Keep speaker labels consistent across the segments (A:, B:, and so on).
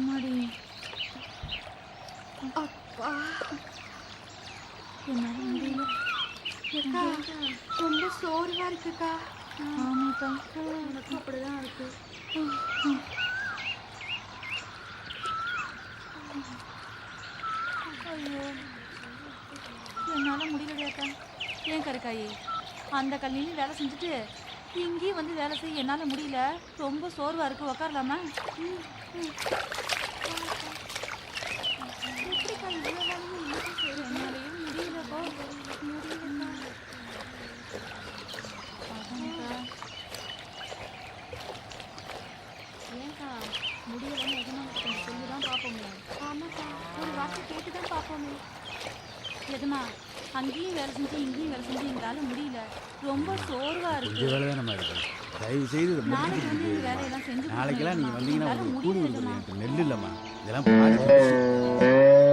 A: ஆமாடி
B: அப்பா.
A: முடியல
B: அக்கா ரொம்ப சோர்வா இருக்குக்கா.
A: ஆமாக்கா.
B: எனக்கும் அப்படிதான் இருக்கு.
A: ஐயோ. என்னால முடியலையாக்கா ஏன் கருக்காயி? அந்த கல்லையும் வேலை செஞ்சுட்டு இங்கேயும் வந்து வேலை செய்ய என்னால முடியல. ரொம்ப சோர்வா இருக்கு. உக்காரலாமா
B: எப்படிக்கா இவ்வளோ நாளும் இன்னைக்கு சரி
A: என்னாலையும் முடியலப்போ அதான்க்கா. ஏன்க்கா முடியலன்னு எதனா கொஞ்சம் சொல்லி தான் பார்ப்போமே
B: ஆமாக்கா ஒரு வார்த்தை கேட்டு தான் பார்ப்போமே
A: எதுமா அங்கேயும் வேலை செஞ்சு இங்கேயும் வேலை செஞ்சு எங்களால முடியல. ரொம்ப சோர்வா இருக்கு.
C: வேலை தானே இருக்கு? தயவு செய்து இதை
A: நாளைக்கு
C: முடிச்சுட்டு
A: வந்து இந்த வேலையெல்லாம் செஞ்சு
C: நாளைக்கெல்லாம் நீங்கள் வந்தீங்கன்னா
A: எங்களால
C: உங்களுக்கு கூலி
A: முடியல.
C: எனக்கு நெல் இல்லைம்மா. இதெல்லாம் பாரு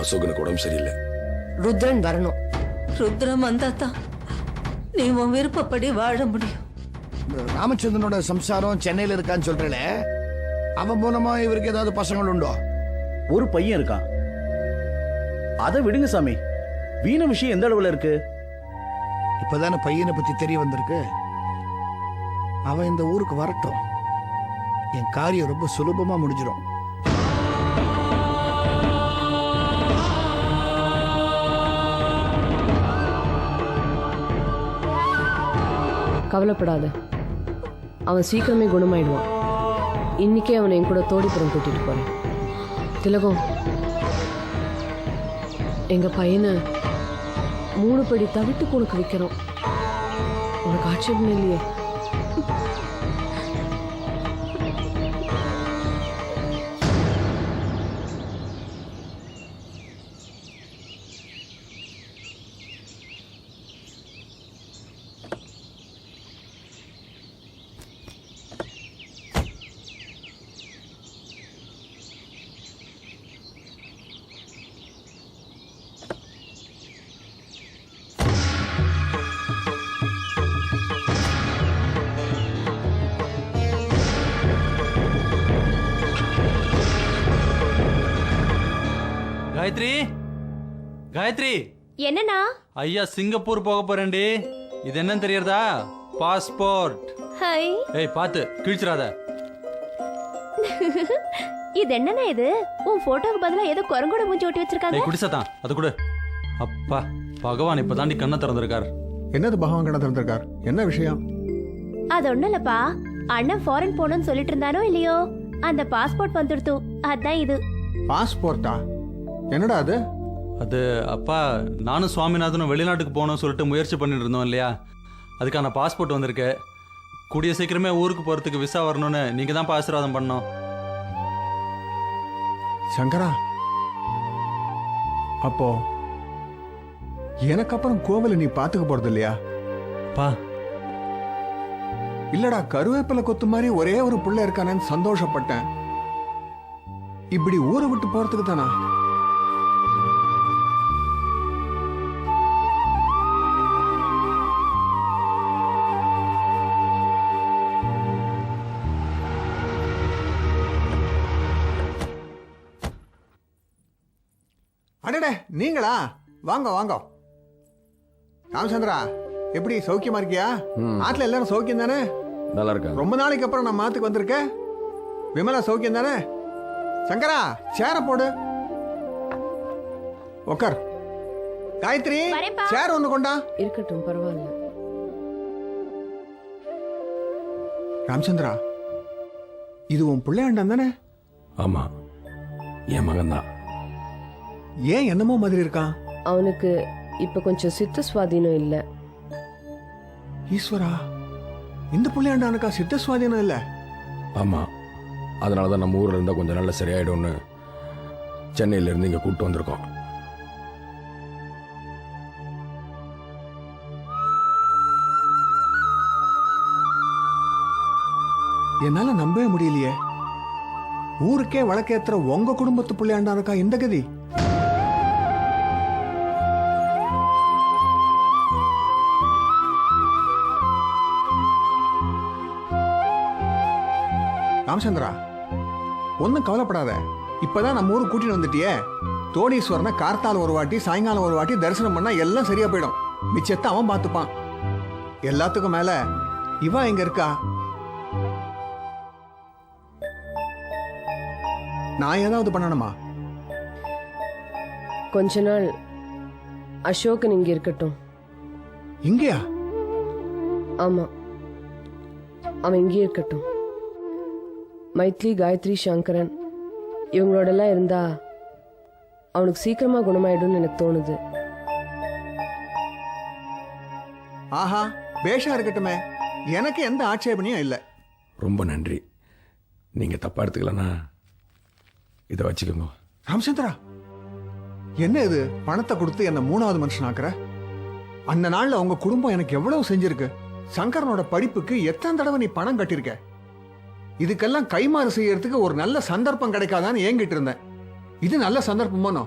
D: நம்ம அசோகனுக்கு உடம்பு சரியில்லை.
E: ருத்ரன் வரணும்.
F: ருத்ரம் வந்தாதான் நீ உன் விருப்பப்படி வாழ முடியும்.
G: ராமச்சந்திரனோட சம்சாரம் சென்னையில இருக்கான்னு சொல்றேல அவன் மூலமா இவருக்கு ஏதாவது பசங்கள் உண்டோ?
H: ஒரு பையன் இருக்கான். அதை விடுங்க சாமி. வீண விஷயம் எந்த அளவுல இருக்கு?
G: இப்பதானே பையனை பத்தி தெரிய வந்திருக்கு. அவன் இந்த ஊருக்கு வரட்டும். என் காரியம் ரொம்ப சுலபமா முடிஞ்சிடும்
E: கவலைப்படாத. அவன் சீக்கிரமே குணமாயிடுவான். இன்னைக்கே அவனை என் கூட தோடிப்புறம் கூட்டிட்டு போறேன். திலகம் எங்க பையனை மூணு படி தவிட்டு கொடுக்க வைக்கிறோம். உனக்கு ஆட்சேபம் இல்லையே.
I: காயத்ரி காயத்ரி.
J: என்னண்ணா?
I: ஐயா சிங்கப்பூர் போக போறேன்டி. இது என்னன்னு தெரியறதா? பாஸ்போர்ட்.
J: ஹை.
I: ஏய் பார்த்து கிழிச்சிடாத.
J: இது என்னண்ணா இது? உன் போட்டோக்கு பதிலா ஏதோ குரங்கோட மூஞ்சி ஒட்டி வச்சிருக்காங்க.
I: ஏய் குடிசத்தான் அது கொடு. அப்பா பகவான் இப்ப தாண்டி கண்ணை திறந்திருக்கார்.
K: என்னது பகவான் கண்ண திறந்திருக்கார்? என்ன விஷயம்?
J: அது ஒண்ணும் இல்லப்பா. அண்ணன் ஃபாரின் போகணும்னு சொல்லிட்டு இருந்தானோ இல்லையோ? அந்த பாஸ்போர்ட் வந்துடுத்து. அதான் இது.
K: பாஸ்போர்ட்டா? என்னடா அது?
I: அது அப்பா நானும் சுவாமிநாதனும் வெளிநாட்டுக்கு போகணும்னு சொல்லிட்டு முயற்சி பண்ணிட்டு இருந்தோம் இல்லையா? அதுக்கான பாஸ்போர்ட் வந்திருக்கு. கூடிய சீக்கிரமே ஊருக்கு போறதுக்கு விசா வரணும்னு நீங்க தான் ஆசீர்வாதம் பண்ணோம்
K: சங்கரா அப்போ எனக்கு அப்புறம் கோவில நீ பாத்துக்க போறது இல்லையா?
I: பா.
K: இல்லடா கருவேப்பிலை கொத்து மாதிரி ஒரே ஒரு புள்ள இருக்கானேன்னு சந்தோஷப்பட்டேன். இப்படி ஊரை விட்டு போறதுக்கு தானா? நீங்களா? வாங்க வாங்க. ராமச்சந்திரா எப்படி சௌக்கியமா இருக்கியா? ஆட்ல எல்லாரும் சௌக்கியம் தானே?
L: நல்லா இருக்காங்க.
K: ரொம்ப நாளைக்கு அப்புறம் நான் மாத்துக்கு வந்திருக்க. விமலா சௌக்கியம் தானே? சங்கரா சேர போடு. உக்கார். காயத்ரி. சேர் ஒண்ணு கொண்டா.
E: இருக்கட்டும் பரவாயில்ல.
K: ராமச்சந்திரா இது உன் பிள்ளையாண்டான் தானே?
L: ஆமா. என் மகன் தான்
K: ஏன் என்னமோ மாதிரி இருக்கான்?
E: அவனுக்கு இப்ப கொஞ்சம் சித்த சுவாதீனம் இல்லை.
K: ஈஸ்வரா இந்த பிள்ளையாண்டானுக்கா சித்த சுவாதீனம் இல்ல?
L: ஆமா அதனால தான் நம்ம ஊர்ல இருந்தா கொஞ்சம் நாள்ல சரியாயிடும்னு சென்னையில இருந்து இங்க கூட்டு வந்திருக்கோம்.
K: என்னால நம்பவே முடியலையே. ஊருக்கே வழக்கேத்துற உங்க குடும்பத்து பிள்ளையாண்டானுக்கா இந்த கதி? ராமச்சந்திரா ஒன்றும் கவலைப்படாத. இப்பதான் நம்ம ஊருக்கு கூட்டிட்டு வந்துட்டியே. தோடீஸ்வரனை கார்த்தால ஒரு வாட்டி சாயங்காலம் ஒரு வாட்டி தரிசனம் பண்ணா எல்லாம் சரியா போயிடும். மிச்சத்தை அவன் பார்த்துப்பான். எல்லாத்துக்கும் மேல இவ எங்க இருக்கா? நான் ஏதாவது பண்ணணுமா?
E: கொஞ்ச நாள் அசோகன் இங்க இருக்கட்டும்.
K: இங்கேயா?
E: ஆமா. அவன் இங்கே இருக்கட்டும். மைத்லி காயத்ரி சங்கரன் இவங்களோடலாம் இருந்தா அவனுக்கு சீக்கிரமா குணமாயிடும்னு எனக்கு தோணுது.
K: ஆஹா பேஷா இருக்கட்டுமே. எனக்கு எந்த ஆட்சேபனையும் இல்லை.
L: ரொம்ப நன்றி. நீங்க தப்பா எடுத்துக்கலனா இதை வச்சுக்கோங்க.
K: ராமச்சந்திரா என்ன இது? பணத்தை கொடுத்து என்ன மூணாவது மனுஷன் ஆக்குற? அந்த நாள்ல உங்க குடும்பம் எனக்கு எவ்வளவு செஞ்சிருக்கு? சங்கரனோட படிப்புக்கு எத்தனை தடவை நீ பணம் கட்டியிருக்க இதுக்கெல்லாம் கைமாறு செய்யறதுக்கு ஒரு நல்ல சந்தர்ப்பம் கிடைக்காதான்னு ஏங்கிட்டு இருந்தேன். இது நல்ல சந்தர்ப்பமானோ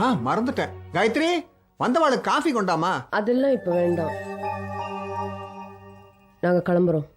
K: ஆ மறந்துட்டேன். காயத்ரி வந்தவாளுக்கு காஃபி கொண்டாமா?
E: அதெல்லாம் இப்ப வேண்டாம். நாங்க கிளம்புறோம்.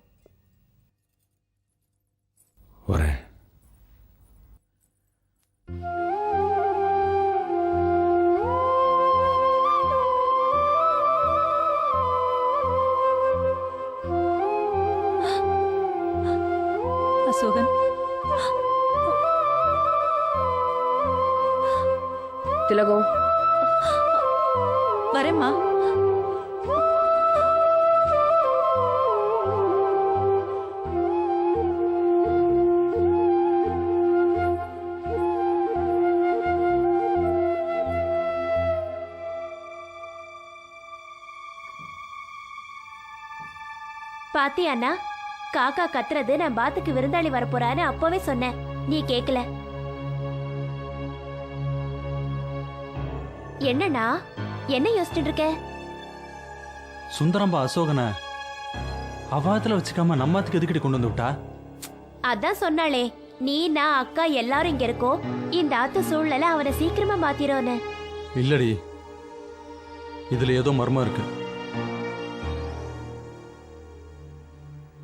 J: பாத்தியா அண்ணா காக்கா கத்துறது நான் பாத்துக்கு விருந்தாளி வரப்போறான்னு அப்பவே சொன்னேன். நீ கேக்கல. என்னண்ணா என்ன யோசிச்சுட்டு இருக்க
I: சுந்தரம்பா அசோகனை அவாத்துல வச்சுக்காம நம்மத்துக்கு எதுக்கிட்டு கொண்டு வந்து விட்டா?
J: அதான் சொன்னாளே நீ நான் அக்கா எல்லாரும் இங்க இருக்கோம். இந்த ஆத்து சூழ்நிலை அவனை சீக்கிரமா மாத்திரோன்னு
I: இல்லடி. இதுல ஏதோ மர்மம் இருக்கு.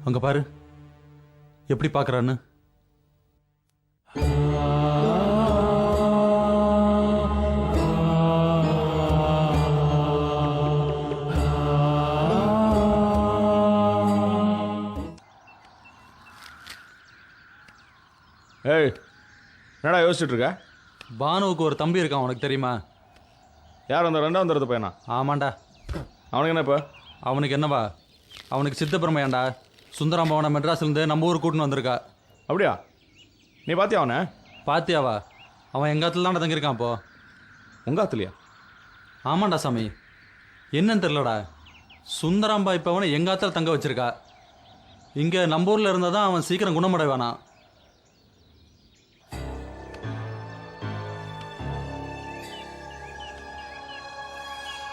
I: அங்க பாரு. எப்படி பாக்குறான்னு
L: ஏய் என்னடா யோசிச்சுட்டு இருக்க
I: பானுவுக்கு ஒரு தம்பி இருக்கான் உனக்கு தெரியுமா?
L: யார் அந்த ரெண்டாம் தரத்து பையனா?
I: ஆமாண்டா.
L: அவனுக்கு என்ன இப்போ
I: அவனுக்கு என்னவா? அவனுக்கு சித்தப்பிரமையாண்டா. சுந்தராம்பாவனை மெட்ராஸ்லேருந்து நம்ம ஊர் கூட்டின்னு வந்திருக்கா.
L: அப்படியா? நீ பாத்தியா அவனை?
I: பாத்தியாவா? அவன் எங்காத்துல தான் தங்கியிருக்கான் இப்போ
L: உங்க ஆத்துலையா?
I: ஆமாண்டா சாமி. என்னன்னு தெரிலடா சுந்தராம்பா இப்போ அவனை எங்காத்துல தங்க வச்சிருக்கா? இங்கே நம்ம ஊரில் இருந்தால் தான் அவன் சீக்கிரம் குணமடைவானா?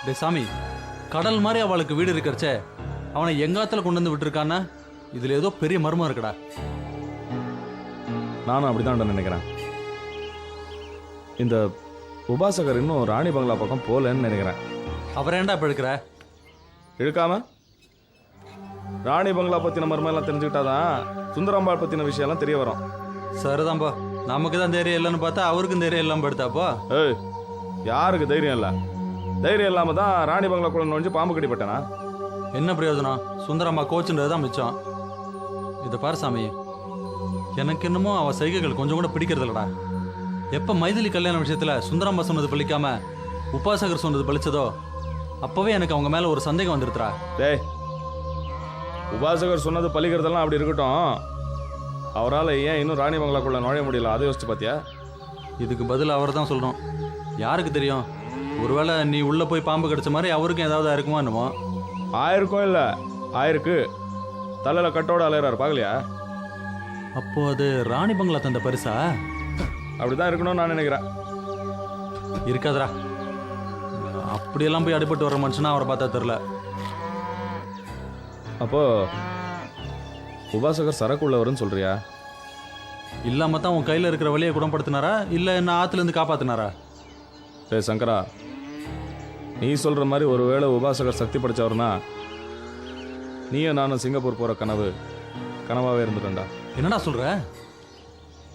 I: டே சாமி கடல் மாதிரி அவளுக்கு வீடு இருக்கிறச்சே அவனை எங்காத்துல கொண்டு வந்து விட்டுருக்கான்னா? இதில் ஏதோ பெரிய மர்மம் இருக்குடா.
L: நானும் அப்படிதான் நினைக்கிறேன். இந்த உபாசகர் இன்னும் ராணி பங்களா பக்கம் போகலன்னு நினைக்கிறேன்.
I: அவரை ஏன்டா இப்போ எடுக்கிற
L: இழுக்காம? ராணி பங்களா பத்தின மர்மெல்லாம் தெரிஞ்சுக்கிட்டாதான் சுந்தராம்பாள் பத்தின விஷயம்லாம் தெரிய வரும்.
I: சரிதான்பா. நமக்கு தான் தைரியம் இல்லைன்னு பார்த்தா அவருக்கும் தைரியம் இல்லாமல் படுத்தாப்போ
L: ஏய் யாருக்கு தைரியம் இல்லை? தைரியம் இல்லாம தான் ராணி பங்களாக்குள்ள நுழைஞ்சு பாம்பு கடிப்பட்டேனா
I: என்ன பிரயோஜனம்? சுந்தரம்மா கோச்சுன்றது தான் மிச்சம். இதை பாரு சாமி. எனக்கு என்னமோ அவ சைகைகள் கொஞ்சம் கூட பிடிக்கிறது இல்லடா எப்போ மைதிலி கல்யாண விஷயத்தில் சுந்தரம்மா சொன்னது பழிக்காம உபாசகர் சொன்னது பழிச்சதோ அப்போவே எனக்கு அவங்க மேலே ஒரு சந்தேகம் வந்துருத்துறா
L: டேய் உபாசகர் சொன்னது பழிக்கிறதெல்லாம் அப்படி இருக்கட்டும். அவரால் ஏன் இன்னும் ராணி பங்களாக்குள்ள நுழைய முடியல? அதை யோசிச்சு பார்த்தியா
I: இதுக்கு பதில் அவர் தான் சொல்லணும். யாருக்கு தெரியும்? ஒருவேளை நீ உள்ளே போய் பாம்பு கடிச்ச மாதிரி அவருக்கும் ஏதாவது இருக்குமோ என்னமோ?
L: ஆயிருக்கும் இல்லை? ஆயிருக்கு. தலையில் கட்டோட அலையிறாரு பார்க்கலையா?
I: அப்போ அது ராணி பங்களா தந்த பரிசா?
L: அப்படிதான் இருக்கணும்னு நான் நினைக்கிறேன்.
I: இருக்காதுடா. அப்படியெல்லாம் போய் அடிபட்டு வர மனுஷனா அவரை பார்த்தா தெரில
L: அப்போ உபாசகர் சரக்கு உள்ளவர்னு சொல்றியா?
I: இல்லாம தான் உன் கையில் இருக்கிற வழியை குணப்படுத்தினாரா? இல்லை என்ன ஆற்றுலேருந்து காப்பாத்தினாரா?
L: டேய் சங்கரா நீ சொல்ற மாதிரி ஒருவேளை உபாசகர் சக்தி படைச்சவர்னா நீயும் நானும் சிங்கப்பூர் போற கனவு கனவாவே இருந்துட்டேன்டா.
I: என்னடா சொல்ற?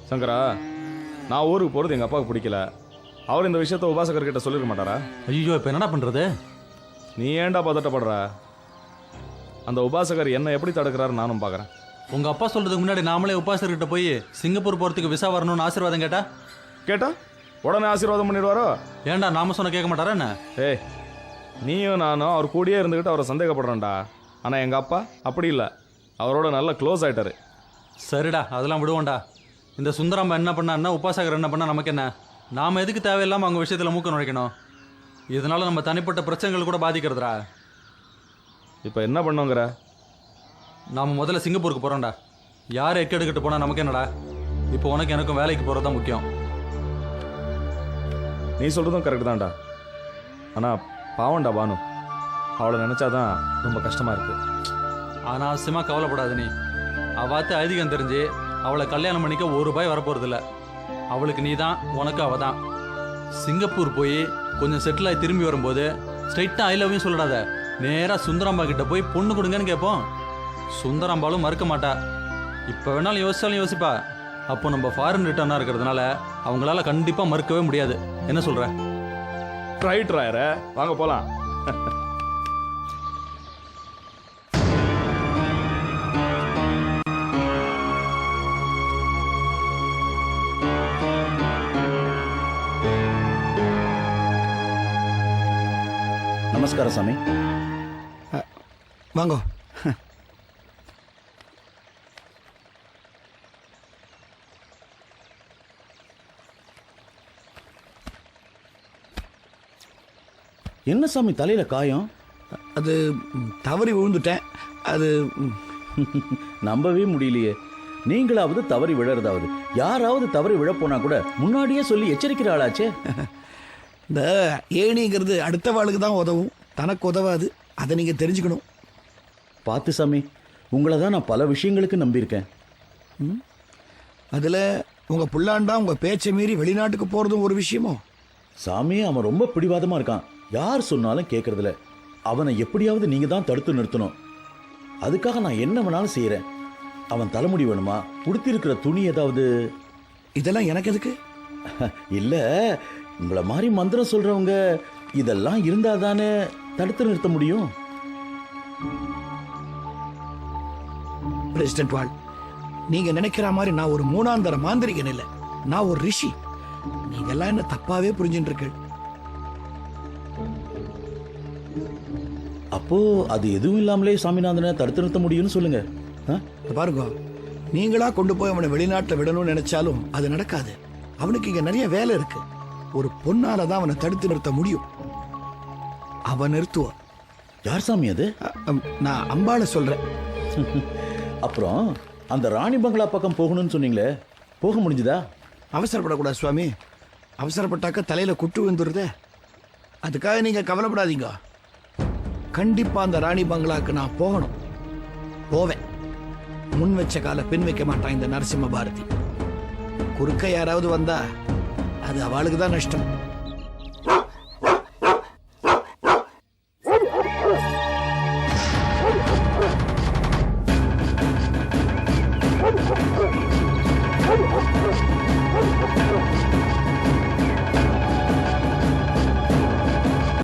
L: சங்கரா நான் ஊருக்கு போறது எங்க அப்பாவுக்கு பிடிக்கல. அவர் இந்த விஷயத்த உபாசகர் கிட்ட சொல்லிருக்க மாட்டாரா?
I: ஐயோ இப்போ என்னடா பண்றது?
L: நீ ஏன்டா பதட்டப்படுற? அந்த உபாசகர் என்ன எப்படி தடுக்கிறாரு நானும் பார்க்கறேன்
I: உங்க அப்பா சொல்றதுக்கு முன்னாடி நாமளே உபாசர்கிட்ட போய் சிங்கப்பூர் போறதுக்கு விசா வரணும்னு ஆசீர்வாதம் கேட்டா?
L: கேட்டா? உடனே ஆசீர்வாதம் பண்ணிடுவாரோ?
I: ஏன்டா நாம சொன்ன கேட்க மாட்டாரா என்ன?
L: ஏய் நீயும் நானும் அவர் கூடயே இருந்துக்கிட்டு அவரை சந்தேகப்படுறேன்டா ஆனால் எங்கள் அப்பா அப்படி இல்லை. அவரோட நல்ல க்ளோஸ் ஆயிட்டாரு.
I: சரிடா அதெல்லாம் விடுவோம்டா. இந்த சுந்தராம்பா என்ன பண்ணா உபாசகர் என்ன பண்ணா நமக்கு என்ன நாம எதுக்கு தேவையில்லாம அவங்க விஷயத்துல மூக்க நுழைக்கணும்? இதனால நம்ம தனிப்பட்ட பிரச்சனைகள் கூட பாதிக்கிறதுடா.
L: இப்போ என்ன பண்ணுங்கிற?
I: நாம முதல்ல சிங்கப்பூருக்கு போறோம்டா. யார் எக்கெடுக்கிட்டு போனா நமக்கு என்னடா? இப்போ உனக்கு எனக்கும் வேலைக்கு போறது தான் முக்கியம்.
L: நீ சொல்கிறதும் கரெக்டு தான்டா. ஆனால் பாவம்டா பானு. அவளை நினச்சாதான் ரொம்ப கஷ்டமாக இருக்குது
I: அனாவசியமாக கவலைப்படாத நீ. அவாத்து ஐதீகம் தெரிஞ்சு அவளை கல்யாணம் பண்ணிக்க ஒரு ரூபாய் வரப்போகிறதில்ல அவளுக்கு நீ தான் உனக்கு அவ தான் சிங்கப்பூர் போய் கொஞ்சம் செட்டில் ஆகி திரும்பி வரும்போது ஸ்ட்ரைட்டாக ஐ லவ்யும் சொல்லிடாத. நேராக சுந்தராம்பா கிட்ட போய் பொண்ணு கொடுங்கன்னு கேட்போம். சுந்தராம்பாலும் மறுக்க மாட்டா. இப்போ வேணாலும் யோசிச்சாலும் யோசிப்பா. அப்போ நம்ம ஃபாரின் ரிட்டர்னாக இருக்கிறதுனால அவங்களால கண்டிப்பாக மறுக்கவே முடியாது. என்ன சொல்கிற
L: ரைட் ராயர வாங்க போகலாம்
H: சாமி.
K: வாங்கோ.
H: என்ன சாமி தலையில காயம்?
G: அது தவறி விழுந்துட்டேன். அது
H: நம்பவே முடியலையே. நீங்களாவது தவறி விழறதாவது. யாராவது தவறி விழப்போனா கூட முன்னாடியே சொல்லி எச்சரிக்கிற ஆளாச்சே.
G: இந்த ஏணிங்கிறது அடுத்த வாளுக்கு தான் உதவும். தனக்கு உதவாது. அதை நீங்கள் தெரிஞ்சுக்கணும்.
H: பார்த்து சாமி உங்களை தான் நான் பல விஷயங்களுக்கு நம்பியிருக்கேன்.
G: அதில் உங்கள் புள்ளாண்டா உங்கள் பேச்சை மீறி வெளிநாட்டுக்கு போகிறதும் ஒரு விஷயமோ?
H: சாமி அவன் ரொம்ப பிடிவாதமா இருக்கான். யார் சொன்னாலும் கேட்கறதில்ல அவனை எப்படியாவது நீங்க தான் தடுத்து நிறுத்தணும். அதுக்காக நான் என்ன வேணாலும் செய்யறேன் அவன் தலைமுடி வேணுமா? உடுத்திருக்கிற துணி ஏதாவது?
G: இதெல்லாம் எனக்கு எதுக்கு?
H: இல்ல உங்களை மாதிரி மந்திரம் சொல்றவங்க இதெல்லாம் இருந்தா தானே தடுத்து நிறுத்த முடியும்.
G: பிரசிடென்ட் வால் நீங்கள் நினைக்கிற மாதிரி நான் ஒரு மூணாந்தர மாந்திரிகன் இல்லை. நான் ஒரு ரிஷி. நீங்கெல்லாம் என்ன தப்பாவே புரிஞ்சுட்டு இருக்கு
H: அப்போ அது எதுவும் இல்லாமலே சாமிநாதனை தடுத்து நிறுத்த முடியும்னு சொல்லுங்க.
G: பாருங்க நீங்களா கொண்டு போய் அவனை வெளிநாட்டில் விடணும்னு நினைச்சாலும் அது நடக்காது. அவனுக்கு இங்க நிறைய வேலை இருக்கு. ஒரு பொண்ணால தான் அவனை தடுத்து நிறுத்த முடியும். அவன் நிறுத்துவான்
H: யார் சாமி அது?
G: நான் அம்பாளை சொல்றேன்.
H: அப்புறம் அந்த ராணி பங்களா பக்கம் போகணும்னு சொன்னீங்களே போக முடிஞ்சுதா?
G: அவசரப்படக்கூடாது சுவாமி. அவசரப்பட்டாக்க தலையில குட்டு விழுந்துருதே. அதுக்காக நீங்க கவலைப்படாதீங்க. கண்டிப்பா அந்த ராணி பங்களாக்கு நான் போகணும். போவேன். முன் வச்ச கால பின் வைக்க மாட்டான் இந்த நரசிம்ம பாரதி. குறுக்க யாராவது வந்தா அது அவளுக்கு தான் நஷ்டம்.